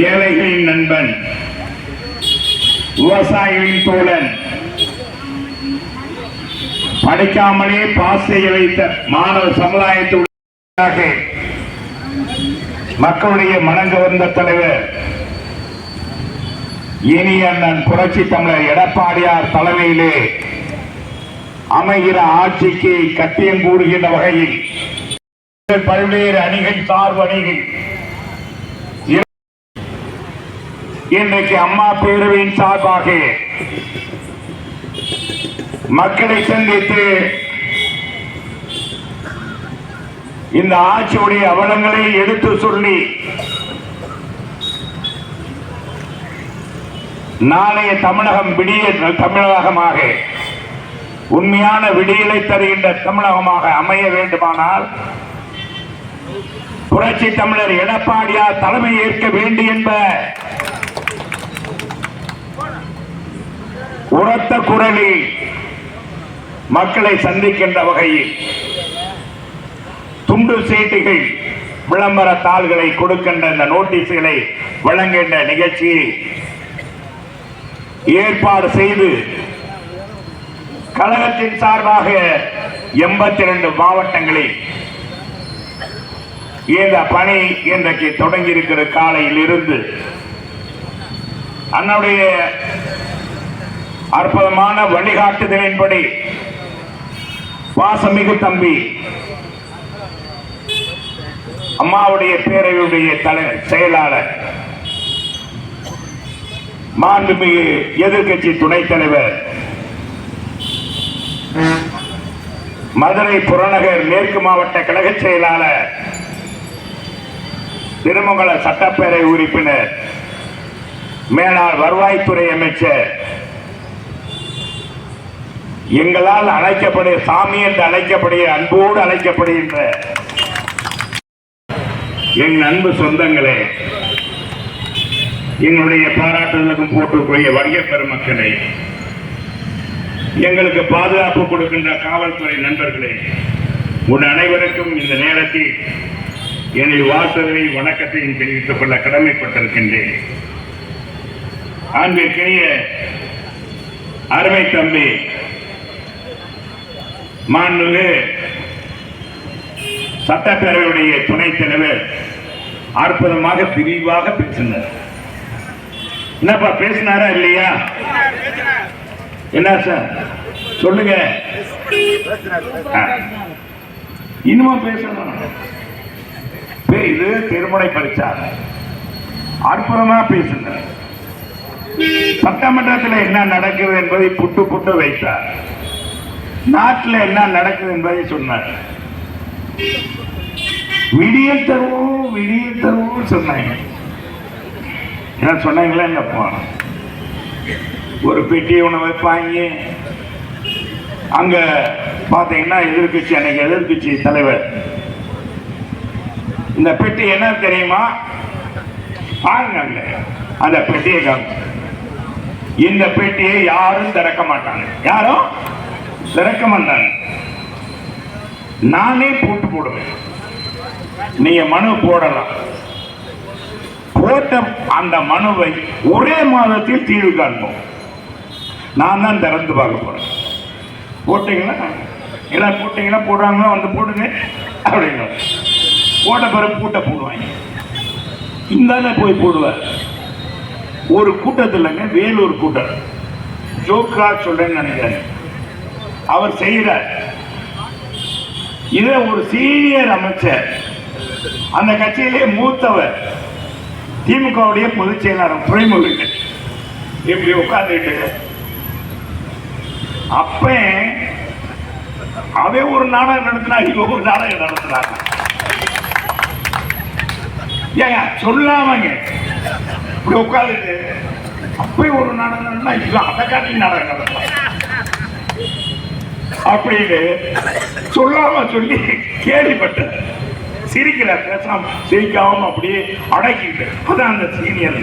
ஏழைகளின் நண்பன் விவசாயிகளின் தோழன் படிக்காமலே பாஸ் செய்ய வைத்த மாணவ சமுதாயத்துடைய மக்களுடைய மனங்கவர்ந்த தலைவர் இனி அண்ணன் புரட்சி தமிழர் எடப்பாடியார் தலைமையிலே அமைகிற ஆட்சிக்கு கட்டியம் கூடுகின்ற வகையில் பல்வேறு அணிகள் சார்பு அணிகள் இன்றைக்கு அம்மா பேரவையின் சார்பாக மக்களை சந்தித்து இந்த ஆட்சியுடைய அவலங்களை எடுத்து சொல்லி நாளைய தமிழகம் விடிய தமிழகமாக உண்மையான விடியலை தருகின்ற தமிழகமாக அமைய வேண்டுமானால் புரட்சி தமிழர் எடப்பாடியார் தலைமை ஏற்க வேண்டும் என்ப உரத்த குரலில் மக்களை சந்திக்கின்ற வகையில் துண்டு சீட்டுகள் விளம்பர தாள்களை கொடுக்கின்ற இந்த நோட்டீஸ்களை வழங்குகின்ற நிகழ்ச்சியை ஏற்பாடு செய்து கழகத்தின் சார்பாக எண்பத்தி இரண்டு மாவட்டங்களில் இந்த பணி இன்றைக்கு தொடங்கி இருக்கிற காலையில் இருந்து அன்னுடைய அற்புதமான வழிகாட்டுதலின்படி. வாசமிகு தம்பி. அம்மாவுடைய பேரவையுடைய தலை செயலாளர். மாண்புமிகு எதிர்க்கட்சி துணைத் தலைவர். மதுரை புறநகர் மேற்கு மாவட்ட கழக செயலாளர். திருமங்கல சட்டப்பேரவை உறுப்பினர். மேலாள் வருவாய்த்துறை அமைச்சர். எங்களால் அழைக்கப்படுகிற சாமி என்று அழைக்கப்படுகிற அன்போடு அழைக்கப்படுகின்ற என் அன்பு சொந்தங்களே எங்களுடைய பாராட்டுதலுக்கும் போட்டுக்கூடிய வணிக பெருமக்களே எங்களுக்கு பாதுகாப்பு கொடுக்கின்ற காவல்துறை நண்பர்களே உன் அனைவருக்கும் இந்த நேரத்தில் என்னை வாழ்த்துதலை வணக்கத்தையும் தெரிவித்துக் கொள்ள கடமைப்பட்டிருக்கின்றேன். அன்பிற்கினிய அருமை தம்பி மாண்புமிகு சட்டப்பேரவையுடைய துணைத் தலைவர் அற்புதமாக விரிவாக பேசினார். என்னப்பா பேசினாரா இல்லையா? என்ன சார்? சொல்லுங்க. ஆ. இனிமே பேசணும்? இது திருமுறை பரிச்சார் அற்புதமா பேசுங்க. சட்டமன்றத்தில் என்ன நடக்குது என்பதை புட்டு புட்டு வைத்தார். நாட்டில் என்ன நடக்குது என்பதை சொன்னார். விடிய தருவோம் விடிய தருவோம் சொன்னாங்க. என்ன சொன்னாங்களா ஒரு பெட்டி ஒன்று வைப்பாங்க. அங்க பாத்தீங்கன்னா எதிர்கட்சி அன்னைக்கு எதிர்கட்சி தலைவர். இந்த பெட்டி என்ன தெரியுமா? பாருங்க அந்த பெட்டியை காமிச்சு. இந்த பெட்டியை யாரும் திறக்க மாட்டாங்க. யாரும்? திறக்க மாட்டாங்க நானே போட்டு போடுவேன். நீங்க மனு போடலாம். போட்ட அந்த மனுவை ஒரே மாதத்தில் தீர்வு காண்போம். நான் தான் திறந்து பார்க்க போறேன். போட்டீங்களா? எல்லாம் போட்டீங்கன்னா போடுறாங்களோ? வந்து போடுங்க. அப்படின்னு. போட்ட பிறகு பூட்டை போடுவாங்க. இந்தானே போய் போடுவார். ஒரு கூட்டத்தில்ங்க வேலூர் கூட்டம். ஜோக்கா சொல்றேன்னு நினைக்கிறேன். அவர் செய்கிறார். இதை ஒரு சீனியர் அமைச்சர் அந்த கட்சியிலே மூத்தவர் திமுகவுடைய பொதுச் செயலாளர் துறைமுருகன் இப்படி உட்கார்ந்துட்டு அப்ப அவன் ஒரு நாடகம் நடத்தினா இவன் ஒரு நாடகம் நடத்துறாங்க. ஏங்க சொல்லாமங்க. இப்படி உட்காந்துட்டு அப்பயும் ஒரு நாடகம் நடத்தினா இவன் அதை காட்டி நாடகம் நடத்துறாங்க அப்படின்னு சொல்லாம சொல்லி கேள்விப்பட்டேன் சிரிக்கிற பேசாம சிரிக்காம அப்படியே அடக்கிட்டு. அதான் அந்த சீனியர்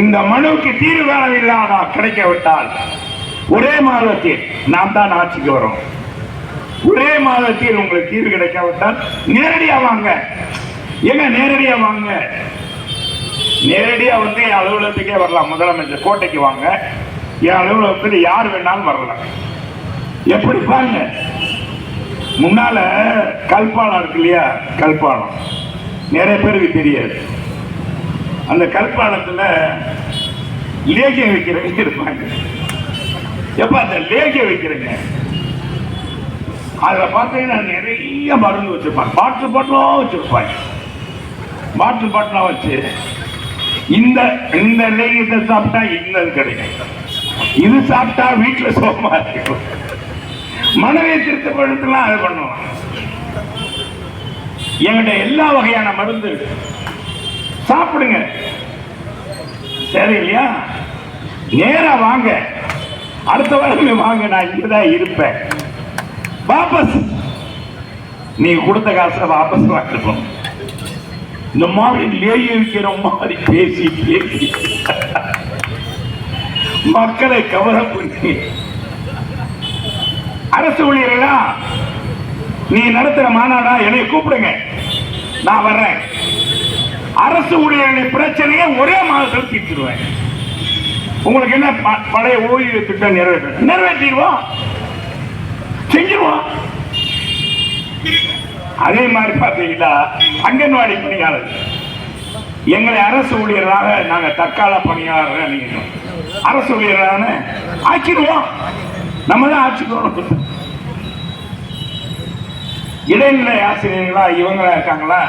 இந்த மனுவுக்கு தீர்வு இல்லாதா கிடைக்க விட்டால் ஒரே மாதத்தில் நாம் தான் ஆட்சிக்கு வரோம். ஒரே மாதத்தில் உங்களுக்கு தீர்வு கிடைக்காவிட்டால் நேரடியா வாங்க. ஏங்க நேரடியா வாங்க? நேரடியா வந்து என் அலுவலகத்துக்கே வரலாம். முதலமைச்சர் கோட்டைக்கு வாங்க. என் அலுவலகத்தில் யார் வேணாலும் வரலாம். எப்படி பாருங்க. முன்னால கல்பாலம் இருக்கு இல்லையா? கல்பாலம் நிறைய பேருக்கு தெரியாது. அந்த கல்பாலத்தில் லேகியம் வைக்கிறவங்க இருப்பாங்க. எப்ப அந்த லேகியம் வைக்கிறேங்க அதில் பார்த்தீங்கன்னா நிறைய மருந்து வச்சிருப்பாங்க. பாட்டில் பாட்டிலும் வச்சிருப்பாங்க. பாட்டில் பாட்டிலாம் வச்சு இந்த இந்த லேகியத்தை சாப்பிட்டா இன்னது கிடைக்கும். இது சாப்பிட்டா வீட்டுல சோகமா இருக்கும். மனதை திருத்தப்படுத்தலாம் அதை பண்ணுவோம் எங்கிட்ட எல்லா வகையான மருந்து சாப்பிடுங்க. சரி இல்லையா நேரா வாங்க. அடுத்த வாரம் வாங்க நான் இங்கதான் இருப்பேன். வாபஸ். நீ கொடுத்த காசை வாபஸ் வாங்கிருக்கணும் இந்த மாதிரி லேயி மாதிரி பேசி பேசி. மக்களை கவர பண்ணி அரசு ஊழியர்களா நீ நடத்துற மாநாடா என்னை கூப்பிடுங்க. நான் வர்றேன். அரசு ஊழியர்களின் பிரச்சனையை ஒரே மாதத்தில் தீர்த்துடுவேன். உங்களுக்கு என்ன ப- பழைய ஓய்வு திட்டம் நிறைவேற்ற நிறைவேற்றிடுவோம். செஞ்சிருவோம். அதே மாதிரி பார்த்தீங்கன்னா அங்கன்வாடி பணியாளர் எங்களை அரசு ஊழியராக நாங்கள் தற்கால பணியாளர் அணிகிறோம் அரசு ஊழியரான ஆக்கிடுவோம். நம்ம தான் ஆட்சிக்கு இடைநிலை ஆசிரியர்களா இவங்களா இருக்காங்களா?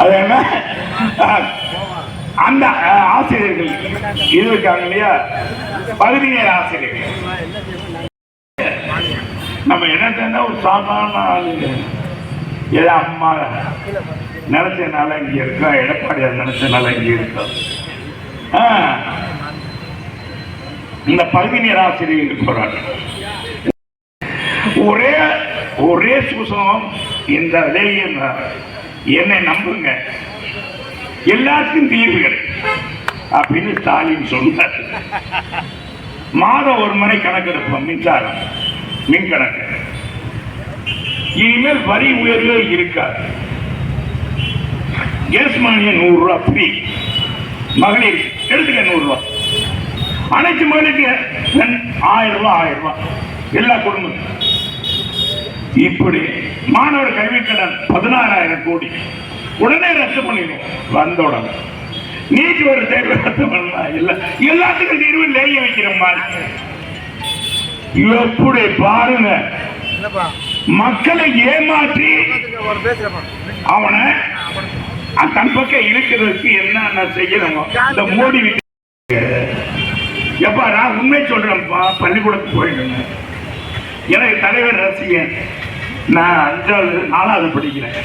அது என்ன? அந்த ஆசிரியர்கள் இது இருக்காங்க இல்லையா? பகுதி நேர ஆசிரியர்கள். நம்ம என்ன ஒரு சாதாரண ஆளு ஏதோ அம்மா நினைச்சனால இங்க இருக்கோம் எடப்பாடியார் நினைச்சனால இங்க இருக்கோம் இந்த பகுதி ஆசிரியர் சொல்றாங்க ஒரே ஒரே சூசனம் இந்த லேயன் என்னை நம்புங்க. எல்லாத்துக்கும் தீர்வு கிடைக்கும். அப்படின்னு ஸ்டாலின் சொன்னார். மாதம் ஒரு முறை கணக்கெடுப்போம் மின்சாரம் மின் கணக்கு. இனிமேல் வரி உயர்வு இருக்காது. கேஸ் மானியம் நூறு ரூபா ஃப்ரீ மகளிர் எடுத்துக்க நூறு ரூபாய் அனைத்து மகளிருக்கு ஆயிரம் ரூபாய் ஆயிரம் ரூபாய் எல்லா குடும்பத்துக்கும். இப்படி மாணவர் கல்விக் கடன் பதினாறாயிரம் கோடி. உடனே ரத்து பண்ணிடுவோம். வந்த உடனே. நீட் ஒரு தேர்வு ரத்து பண்ணலாம் இல்ல. எல்லாத்துக்கும் தீர்வு லேய வைக்கிற மாதிரி. எப்படி பாருங்க. மக்களை ஏமாற்றி அவனை தன் பக்கம் இழுக்கிறதுக்கு என்னென்ன செய்யணுமோ இந்த மோடி விட்டு எப்பா நான் உண்மை சொல்றேன்ப்பா பள்ளிக்கூடத்துக்கு போயிடுங்க. எனக்கு தலைவர் ரசிகன். நான் அஞ்சாவது நாலாவது படிக்கிறேன்.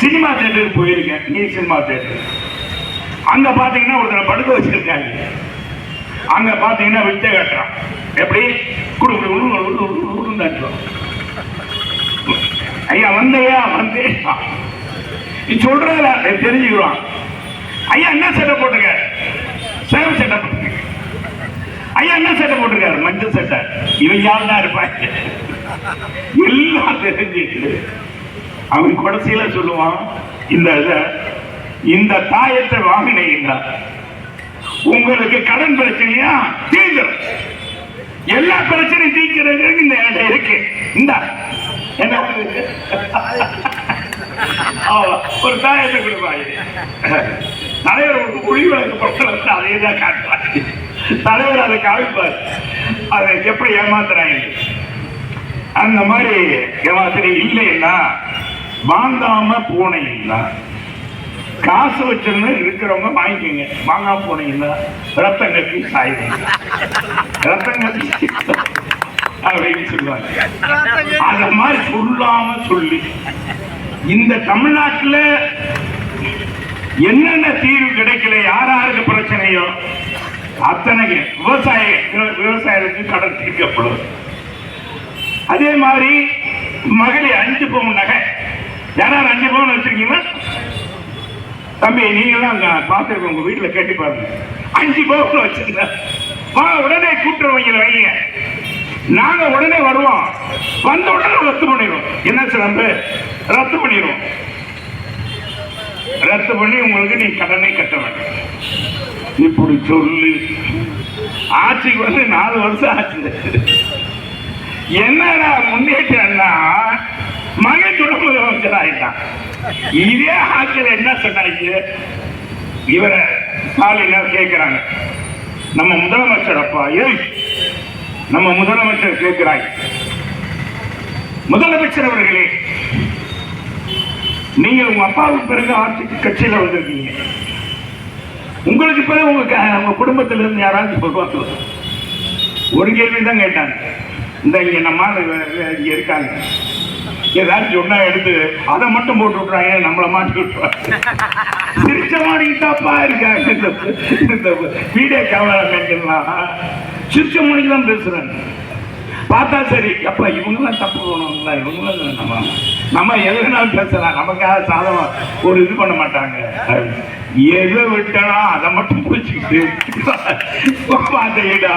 சினிமா தேட்டருக்கு போயிருக்கேன் நீ சினிமா தேட்டர் அங்க பாத்தீங்கன்னா ஒருத்தனை படுக்க வச்சிருக்காங்க அங்க பாத்தீங்கன்னா வித்தை கட்டுறான். எப்படி? குடு குடு குடு ஐயா வந்தையா? வந்தேன் நீ சொல்றதுல தெரிஞ்சுக்கிறான் ஐயா என்ன சட்டை போட்டுருக்க சேவை சட்டை போட்டுருக்க ஐயா என்ன சட்டை போட்டிருக்காரு? மஞ்சள் சட்டை. இவன் யார் தான் இருப்பாங்க எல்லாம் தெரிஞ்சுட்டு அவன் கடைசியில சொல்லுவான் இந்த இதை இந்த தாயத்தை வாங்கினீங்களா? உங்களுக்கு கடன் பிரச்சனையா? தீர்ந்துடும் எல்லா பிரச்சனையும் தீர்க்கிறது இந்த இடம் இருக்கு. இந்த. என்ன? ஒரு தாயத்தை கொடுப்பாங்க தலைவர் ஒரு குழி வழக்கு பக்கம் அதே தான் காட்டுறாங்க தலைவர் அதை காமிப்பார். அதை எப்படி ஏமாத்துறாங்க? அந்த மாதிரி ஏமாத்திரி இல்லைன்னா வாங்காம போனீங்கன்னா காசு வச்சிருந்து இருக்கிறவங்க வாங்கிக்கோங்க. வாங்காம போனீங்கன்னா ரத்தம் கட்டி சாயுங்க ரத்தம் கட்டி அப்படின்னு சொல்லுவாங்க. அந்த மாதிரி சொல்லாம சொல்லி இந்த தமிழ்நாட்டுல என்னென்ன தீர்வு கிடைக்கல யார் யாருக்கு பிரச்சனையோ அத்தனைக்கு விவசாய விவசாயத்துக்கு கடன் தீர்க்கப்படும். அதே மாதிரி மகளிர் அஞ்சு பவுன் நகை. யாராவது அஞ்சு பவுன் வச்சிருக்கீங்களா தம்பி நீங்களாம் அங்க பார்த்துருக்க உங்க வீட்டுல கேட்டு பாருங்க. அஞ்சு பவுன் வச்சிருந்தா வா உடனே கூட்டுறவங்களை வைங்க. நாங்க உடனே வருவோம். வந்த உடனே ஒத்து பண்ணிடுவோம் என்ன சிலம்பு? ரத்து பண்ணிடுவோம் ரத்து பண்ணி உங்களுக்கு நீ கடனை கட்ட வேண்டும். இப்படி சொல்லு ஆட்சிக்கு வந்து நாலு வருஷம் ஆச்சு. என்னடா முன்னேற்றம்னா மகன் துணை முதலமைச்சர் ஆயிட்டான். இதே ஆட்சியில் என்ன சொன்னாங்க? இவரை ஸ்டாலின் கேட்கிறாங்க. நம்ம முதலமைச்சர் அப்பா ஏய் நம்ம முதலமைச்சர் கேட்கிறாங்க முதலமைச்சர் அவர்களே நீங்கள் உங்க அப்பாவுக்கு பிறகு ஆட்சி கட்சியில வந்திருக்கீங்க. உங்களுக்கு பிறகு உங்க க- உங்க குடும்பத்தில இருந்து யாராவது சொல்லுவாங்க ஒரு கேள்வி தான் கேட்டாங்க. இந்த இங்க நம்ம இங்க இருக்காங்க. ஏதாச்சும் சொன்னா எடுத்து அதை மட்டும் போட்டு விட்றாங்க நம்மள மாட்டி விட்டுறாங்க. சிரிச்ச மாடிக்கிட்டாப்பா இருக்காங்க. இந்த வீடியோ கேமராமேன்லாம் சிரிச்ச மணிக்கு தான் பேசுறாங்க. பார்த்தா சரி. அப்பா இவங்கெல்லாம் தப்பு பண்ணுவாங்களா இவங்களாம் நம்ம. நம்ம எது பேசலாம். நமக்காக சாதம் ஒரு இது பண்ண மாட்டாங்க. எதை விட்டனா அதை மட்டும் பிடிச்சிக்கிட்டு பார்த்தீங்கடா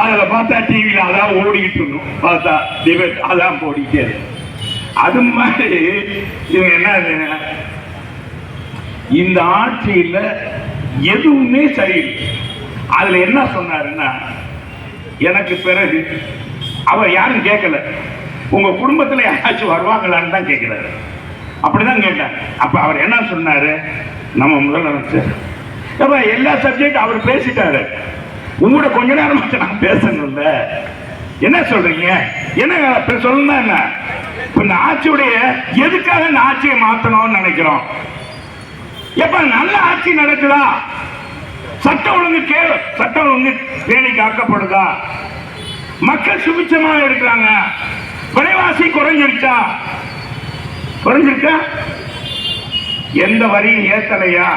அதில் பார்த்தா டிவியில் அதான் ஓடிக்கிட்டு இருக்கும். பார்த்தா டிபேட் அதான் ஓடிக்கிட்டே அது மாதிரி இவங்க என்ன இந்த ஆட்சியில் எதுவுமே சரியில்லை. அதில் என்ன சொன்னாருன்னா எனக்கு பிறகு அவர் யாரும் கேட்கல. உங்க குடும்பத்துல யாராச்சும் வருவாங்களான்னு தான் கேட்கிறாரு. அப்படிதான் கேட்டேன் அப்ப அவர் என்ன சொன்னாரு? நம்ம முதலமைச்சர். அப்ப எல்லா சப்ஜெக்ட் அவர் பேசிட்டாரு. உங்களோட கொஞ்ச நேரம் நான் பேசணும்ல. என்ன சொல்றீங்க? என்ன இப்ப சொல்லணும்னா என்ன? இப்ப இந்த ஆட்சியுடைய எதுக்காக இந்த ஆட்சியை மாத்தணும்னு நினைக்கிறோம்? எப்ப நல்ல ஆட்சி நடக்குதா? சட்டம் ஒழுங்கு கே சட்டம் ஒழுங்கு பேணி காக்கப்படுதா மக்கள் சுபிச்சமாக இருக்கிறாங்க. விலைவாசி குறைஞ்சிருச்சா? குறைஞ்சிருக்கா? எந்த வரியும் ஏத்தலையா?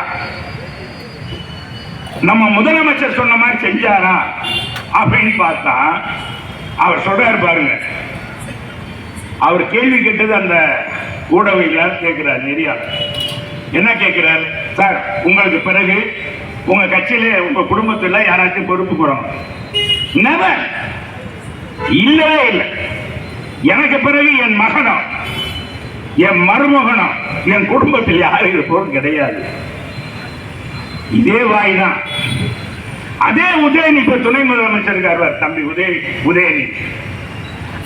நம்ம முதலமைச்சர் சொன்ன மாதிரி செஞ்சாரா? அப்படின்னு பார்த்தா அவர் சொல்றாரு பாருங்க. அவர் கேள்வி கேட்டது அந்த ஊடகவியலாளர் கேட்கிறார் நெறியாளர் என்ன கேட்கிறார்? சார் உங்களுக்கு பிறகு உங்க கட்சியில உங்க குடும்பத்தில் யாராச்சும் பொறுப்பு போறோம் நெவர் இல்லவே இல்லை. எனக்கு பிறகு என் மகனும் என் மருமகனும் என் குடும்பத்தில் யாரும் இருப்போம் கிடையாது. இதே வாய் தான் அதே உதயநிதி இப்ப துணை முதலமைச்சர் இருக்கார் தம்பி உதய உதயநிதி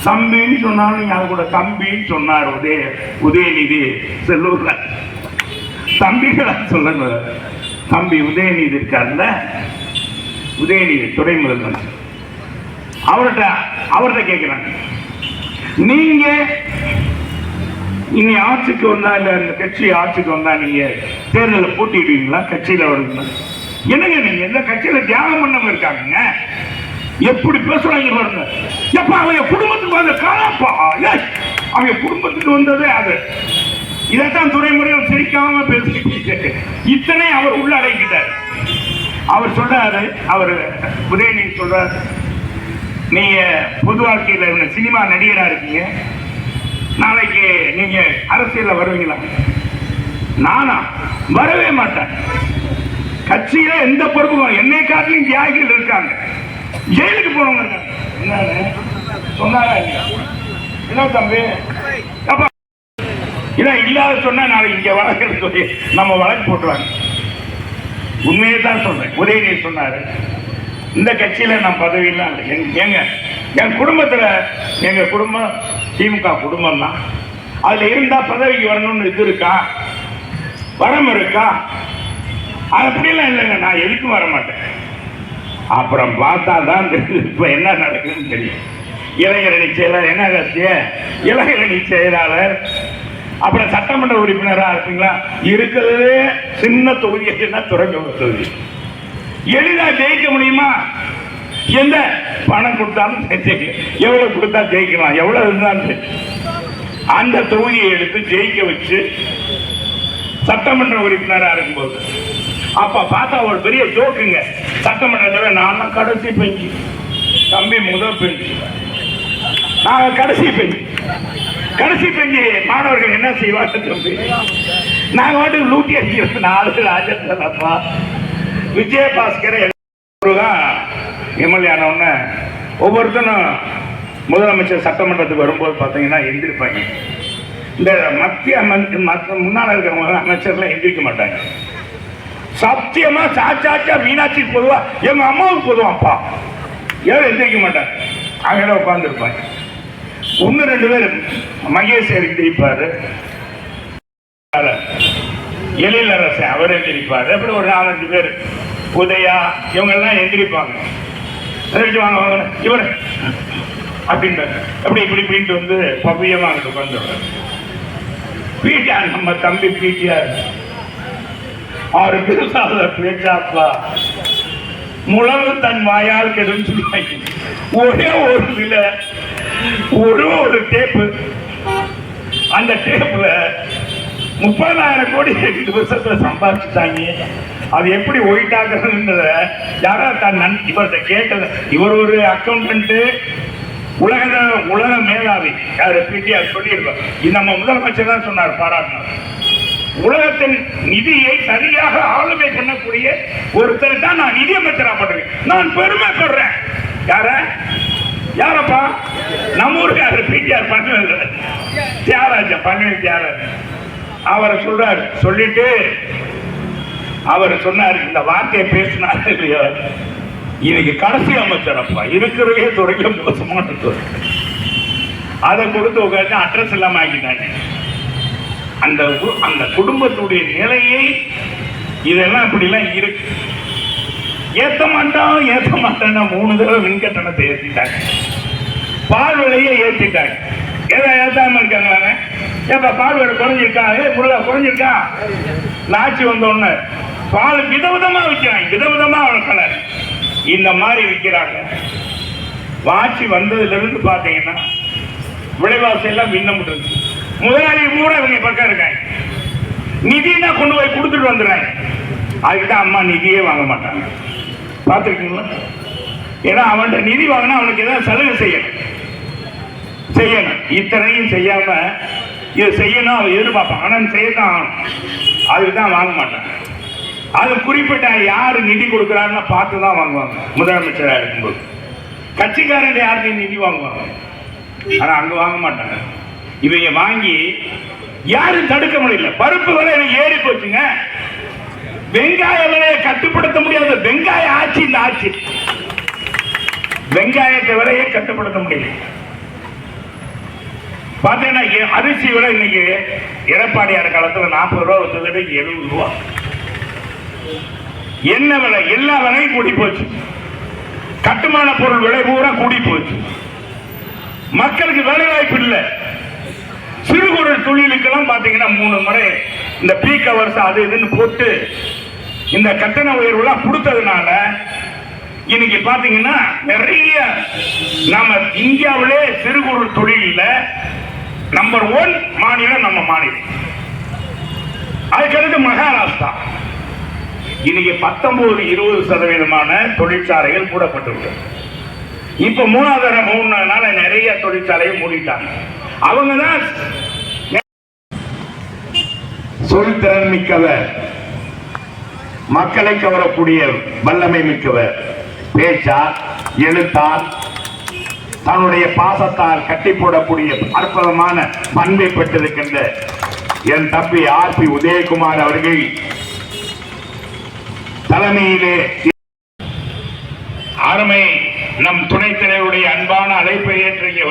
தம்பின்னு சொன்னாலும் யாரு கூட தம்பின்னு சொன்னார் உதய உதயநிதி செல்லூர்ல தம்பிகளா சொல்லணும் தம்பி உதயநிதி இருக்கார்ல? உதயநிதி துணை முதலமைச்சர். அவர்கிட்ட அவர்கிட்ட கேட்கிறாங்க நீங்க இனி ஆட்சிக்கு வந்தா இல்ல இந்த கட்சி ஆட்சிக்கு வந்தா நீங்க தேர்தலில் போட்டிடுவீங்களா கட்சியில வருவீங்களா? என்னங்க நீங்க? எந்த கட்சியில தியாகம் பண்ணவங்க இருக்காங்க எப்படி பேசுறாங்க பாருங்க. எப்ப அவங்க குடும்பத்துக்கு வந்த காலப்பா. ஏய், அவங்க குடும்பத்துக்கு வந்ததே அது. இதைத்தான் துறைமுறையில் சிரிக்காம பேசிக்கிட்டு இத்தனை அவர் உள்ளடக்கிட்டார். அவர் சொல்றாரு அவர் உதயநிதி சொல்றாரு நீங்க பொது வாழ்க்கையில் இந்த சினிமா நடிகராக இருக்கீங்க. நாளைக்கு நீங்க அரசியலில் வருவீங்களா? நானா? வரவே மாட்டேன். கட்சியில எந்த பொறுப்பும் என்னை காட்டிலும் தியாகிகள் இருக்காங்க. ஜெயிலுக்கு போனவங்க இருக்காங்க. சொன்னாரா என்ன தம்பி? இதான் இல்லாத சொன்னா நாளைக்கு இங்க வழக்கு சொல்லி நம்ம வழக்கு போட்டுருவாங்க. உண்மையை தான் சொல்றேன். உதயநிதி சொன்னாரு. இந்த கட்சியில் நான் பதவியெல்லாம் இல்லை. எங்க- ஏங்க என் குடும்பத்தில் எங்கள் குடும்பம் திமுக குடும்பம் தான் அதில் இருந்தால் பதவிக்கு வரணும்னு இது இருக்கா? வரம் இருக்கா? அப்படிலாம் இல்லைங்க. நான் எதுக்கும் வர மாட்டேன். அப்புறம் பார்த்தா தான் தெரியுது இப்போ என்ன நடக்குதுன்னு தெரியும். இளைஞரணி செயலாளர் என்ன கட்சிய? இளைஞரணி செயலாளர். அப்புறம் சட்டமன்ற உறுப்பினராக இருக்குங்களா? இருக்கிறதே சின்ன தொகுதி என்ன துறைமுக தொகுதி. எளிதா ஜெயிக்க முடியுமா? எந்த பணம் கொடுத்தாலும் ஜெயிக்கலாம் எவ்வளவு கொடுத்தா ஜெயிக்கலாம்? எவ்வளவு இருந்தாலும் அந்த தொகுதியை எடுத்து ஜெயிக்க வச்சு சட்டமன்ற உறுப்பினராக இருக்கும்போது. அப்ப பார்த்தா ஒரு பெரிய ஜோக்குங்க. சட்டமன்றத்தில் நான் கடைசி பெஞ்சு. தம்பி முதல் பெஞ்சு. நாங்க கடைசி பெஞ்சு. கடைசி பெஞ்சு மாணவர்கள் என்ன செய்வாங்க தம்பி? நாங்க வந்து லூட்டி அடிக்கிறது நாலு ராஜேந்திரன் விஜயபாஸ்கர் தான் எம்எல்ஏ ஆனவுடனே ஒவ்வொருத்தனும் முதலமைச்சர் சட்டமன்றத்துக்கு வரும்போது பார்த்தீங்கன்னா எந்திருப்பாங்க. இந்த மத்திய முன்னால் இருக்கிற முன்னாள் இருக்கிறவங்க அமைச்சர்லாம் எந்திரிக்க மாட்டாங்க. சத்தியமா சாச்சாச்சா மீனாட்சிக்கு பொதுவா எங்க அம்மாவுக்கு பொதுவாப்பா. ஏன் எந்திரிக்க மாட்டாங்க. அங்கே உட்காந்துருப்பாங்க ஒன்று ரெண்டு பேர். மகேஷ் எந்திரிப்பாரு. எழிலரசன் அவர் எந்திரிப்பார். அப்படி ஒரு நாலஞ்சு பேர். உதயா இவங்கெல்லாம் எந்திரிப்பாங்க. எந்திரிச்சு வாங்க வாங்க இவர். அப்படின்ற அப்படி இப்படி இப்படின்ட்டு வந்து பவ்யமாக அங்கே உட்காந்துருவாங்க பிடிஆர் நம்ம தம்பி பிடிஆர் ஆறு பேசாத பேச்சாப்பா. முழவு தன் வாயால் கெடும் சொல்லுவாங்க ஒரே ஒரு சில ஒரு ஒரு டேப்பு அந்த டேப்பில் முப்பதாயிரம் கோடி ரெண்டு வருஷத்துல சம்பாதிச்சுட்டாங்க. அது எப்படி ஒயிட்டாக்குறதுன்றத யாரா தன் நன் இவர்கிட்ட கேட்டது. இவர் ஒரு அக்கௌண்டன்ட்டு உலக உலக மேதாவி. யார் பிடிஆர் சொல்லியிருப்பார். இது நம்ம முதலமைச்சர் தான் சொன்னார் பாராட்டினார் உலகத்தின் நிதியை சரியாக ஆளுமை பண்ணக்கூடிய ஒருத்தர் தான் நான் நிதியமைச்சரா பண்றேன் நான் பெருமைப்படுறேன் யார? யாரப்பா? நம்ம ஊருக்கு யாரு பிடிஆர் பண்ணுவது தியாகராஜா பண்ணி தியாகராஜன் அவரை சொல்றாரு. சொல்லிட்டு அவர் சொன்னார் இந்த வார்த்தையை பேசினார் இல்லையோ? இன்னைக்கு கடைசி அமைச்சர் அப்பா. இருக்கிறதே துறையில மோசமான துறை அதை கொடுத்து உட்காந்து அட்ரஸ் இல்லாம ஆக்கிட்டாங்க அந்த கு- அந்த குடும்பத்துடைய நிலையை இதெல்லாம் இப்படிலாம் இருக்கு. ஏத்த மாட்டான் ஏத்த மாட்டான்னா மூணு தடவை மின்கட்டணத்தை ஏற்றிட்டாங்க பால் விலையை ஏற்றிட்டாங்க ஏதா ஏத்தாம இருக்காங்களா? ஏப்பா பால் விலை குறைஞ்சிருக்கா? ஏ முருகா குறைஞ்சிருக்கா? நாச்சி வந்த உடனே பால் விதவிதமா விற்கிறாங்க விதவிதமா வளர்க்கல இந்த மாதிரி விற்கிறாங்க வாட்சி வந்ததுல இருந்து விலைவாசி எல்லாம் விண்ணம் இருக்கு முதலாளி கூட இவங்க பக்கம் இருக்காங்க. நிதினா கொண்டு போய் கொடுத்துட்டு வந்துடுறாங்க. அதுக்கிட்ட அம்மா நிதியே வாங்க மாட்டாங்க. பார்த்துருக்கீங்களா? ஏன்னா அவன்கிட்ட நிதி வாங்கினா அவனுக்கு ஏதாவது சலுகை செய்யணும். செய்யணும். இத்தனையும் செய்யாம இது செய்யணும் அவன் எதிர்பார்ப்பான் ஆனால் செய்யத்தான் ஆகணும். அதுக்கு தான் வாங்க மாட்டான் அது குறிப்பிட்ட யாரு நிதி கொடுக்குறாருன்னு பார்த்து தான் வாங்குவாங்க. முதலமைச்சராக இருக்கும்போது. கட்சிக்காரன் யாருக்கு நிதி வாங்குவாங்க? ஆனா அங்க வாங்க மாட்டாங்க. இவங்க வாங்கி யாரும் தடுக்க முடியல. பருப்பு விலை எனக்கு ஏறி போச்சுங்க. வெங்காய விலையை கட்டுப்படுத்த முடியாத. வெங்காய ஆட்சி இந்த ஆட்சி. வெங்காயத்தை விலையை கட்டுப்படுத்த முடியல. பார்த்தீங்கன்னா எ- அரிசி விலை இன்னைக்கு எடப்பாடியார் காலத்தில் நாற்பது ரூபா வந்தது எழுபது ரூபா. என்ன விலை? எல்லா விலையும் கூடி போச்சு. கட்டுமான பொருள் விலை பூரா கூடி போச்சு. மக்களுக்கு வேலை வாய்ப்பு இல்லை. சிறு குறு தொழிலுக்கெல்லாம் பார்த்தீங்கன்னா மூணு முறை இந்த பீ கவர்ஸ் அது இதுன்னு போட்டு இந்த கட்டண உயர்வுலாம் கொடுத்ததுனால இன்னைக்கு பார்த்தீங்கன்னா நிறைய நம்ம இந்தியாவிலே சிறு குறு தொழிலில் நம்பர் ஒன் மாநிலம் நம்ம மாநிலம். அதுக்கடுத்து மகாராஷ்டிரா. இன்னைக்கு பத்தொன்பது இருபது சதவீதமான தொழிற்சாலைகள் மூடப்பட்டுள்ளது இப்ப மூணாவது மூணுனால நிறைய தொழிற்சாலையை மூடிட்டாங்க. அவங்க தான் சொல்திறன் மிக்கவர் மக்களை கவரக்கூடிய வல்லமை மிக்கவர். பேச்சார் எழுத்தார் தன்னுடைய பாசத்தால் கட்டி போடக்கூடிய அற்புதமான பண்பை பெற்றிருக்கின்ற என் தம்பி ஆர் பி உதயகுமார் அவர்கள் தலைமையிலே அருமை நம் துணைத் தலைவருடைய அன்பான அழைப்பை ஏற்று இங்கே